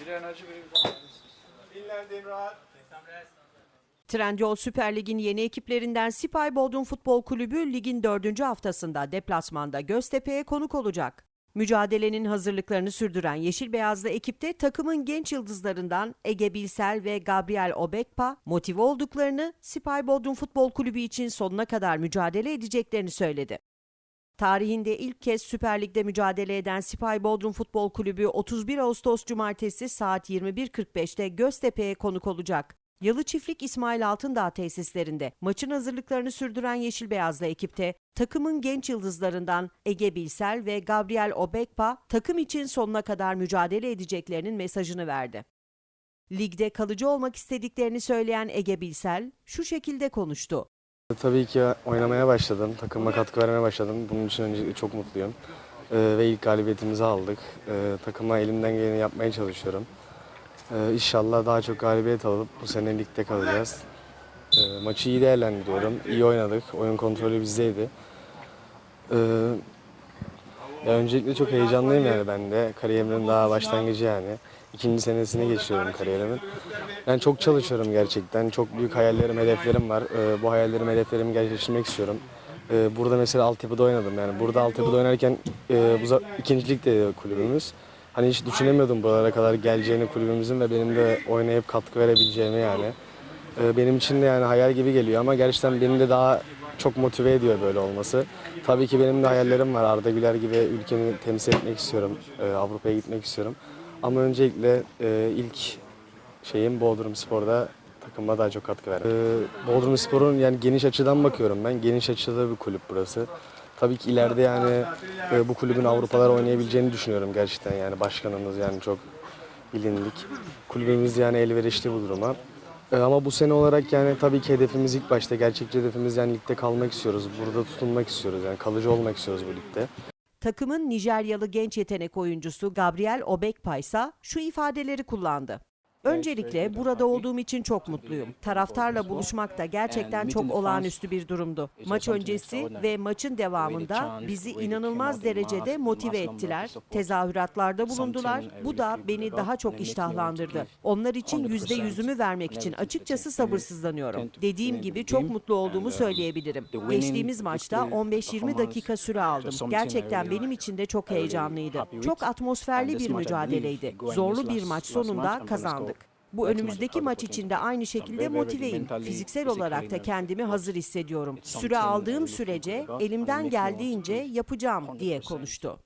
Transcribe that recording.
Biri enerji biri. Trendyol Süper Lig'in yeni ekiplerinden Sipay Bodrum Futbol Kulübü ligin dördüncü haftasında deplasmanda Göztepe'ye konuk olacak. Mücadelenin hazırlıklarını sürdüren Yeşil Beyazlı ekipte takımın genç yıldızlarından Ege Bilsel ve Gabriel Obekpa motive olduklarını Sipay Bodrum Futbol Kulübü için sonuna kadar mücadele edeceklerini söyledi. Tarihinde ilk kez Süper Lig'de mücadele eden Sipay Bodrum Futbol Kulübü 31 Ağustos Cumartesi saat 21.45'te Göztepe'ye konuk olacak. Yalı Çiftlik İsmail Altındağ tesislerinde maçın hazırlıklarını sürdüren Yeşil Beyazlı ekipte takımın genç yıldızlarından Ege Bilsel ve Gabriel Obekpa takım için sonuna kadar mücadele edeceklerinin mesajını verdi. Ligde kalıcı olmak istediklerini söyleyen Ege Bilsel şu şekilde konuştu. Tabii ki oynamaya başladım. Takıma katkı vermeye başladım. Bunun için öncelikle çok mutluyum. Ee, ve ilk galibiyetimizi aldık. Ee, takıma elimden geleni yapmaya çalışıyorum. Ee, inşallah daha çok galibiyet alıp bu sene ligde kalacağız. Ee, maçı iyi değerlendiriyorum. İyi oynadık. Oyun kontrolü bizdeydi. Ee, ya öncelikle çok heyecanlıyım yani ben de. Kariyerimin daha başlangıcı yani. İkinci senesini geçiyorum kariyerimin. Ben çok çalışıyorum gerçekten. Çok büyük hayallerim, hedeflerim var. Ee, bu hayallerimi, hedeflerimi gerçekleştirmek istiyorum. Ee, burada mesela altyapıda oynadım yani. Burada altyapıda oynarken e, bu za- ikinci ligde kulübümüz. Hani hiç düşünemiyordum buralara kadar geleceğini kulübümüzün ve benim de oynayıp katkı verebileceğimi yani. Ee, benim için de yani hayal gibi geliyor ama gerçekten beni de daha çok motive ediyor böyle olması. Tabii ki benim de hayallerim var. Arda Güler gibi ülkemi temsil etmek istiyorum. Ee, Avrupa'ya gitmek istiyorum. Ama öncelikle e, ilk şeyim Bodrum Spor'da takıma daha çok katkı vermek. Ee, Bodrum Spor'un yani geniş açıdan bakıyorum ben. Geniş açıda bir kulüp burası. Tabii ki ileride yani e, bu kulübün Avrupalar oynayabileceğini düşünüyorum gerçekten yani başkanımız yani çok bilindik. Kulübümüz yani elverişli bu duruma. Ee, ama bu sene olarak yani tabii ki hedefimiz ilk başta gerçekçi hedefimiz yani ligde kalmak istiyoruz. Burada tutunmak istiyoruz yani kalıcı olmak istiyoruz bu ligde. Takımın Nijeryalı genç yetenek oyuncusu Gabriel Obekpa şu ifadeleri kullandı. Öncelikle burada olduğum için çok mutluyum. Taraftarla buluşmak da gerçekten çok olağanüstü bir durumdu. Maç öncesi ve maçın devamında bizi inanılmaz derecede motive ettiler. Tezahüratlarda bulundular. Bu da beni daha çok iştahlandırdı. Onlar için yüzde yüzümü vermek için açıkçası sabırsızlanıyorum. Dediğim gibi çok mutlu olduğumu söyleyebilirim. Geçtiğimiz maçta 15-20 dakika süre aldım. Gerçekten benim için de çok heyecanlıydı. Çok atmosferli bir mücadeleydi. Zorlu bir maç sonunda kazandık. Bu önümüzdeki maç için de aynı şekilde motiveyim. Fiziksel olarak da kendimi hazır hissediyorum. Süre aldığım sürece elimden geldiğince yapacağım diye konuştu.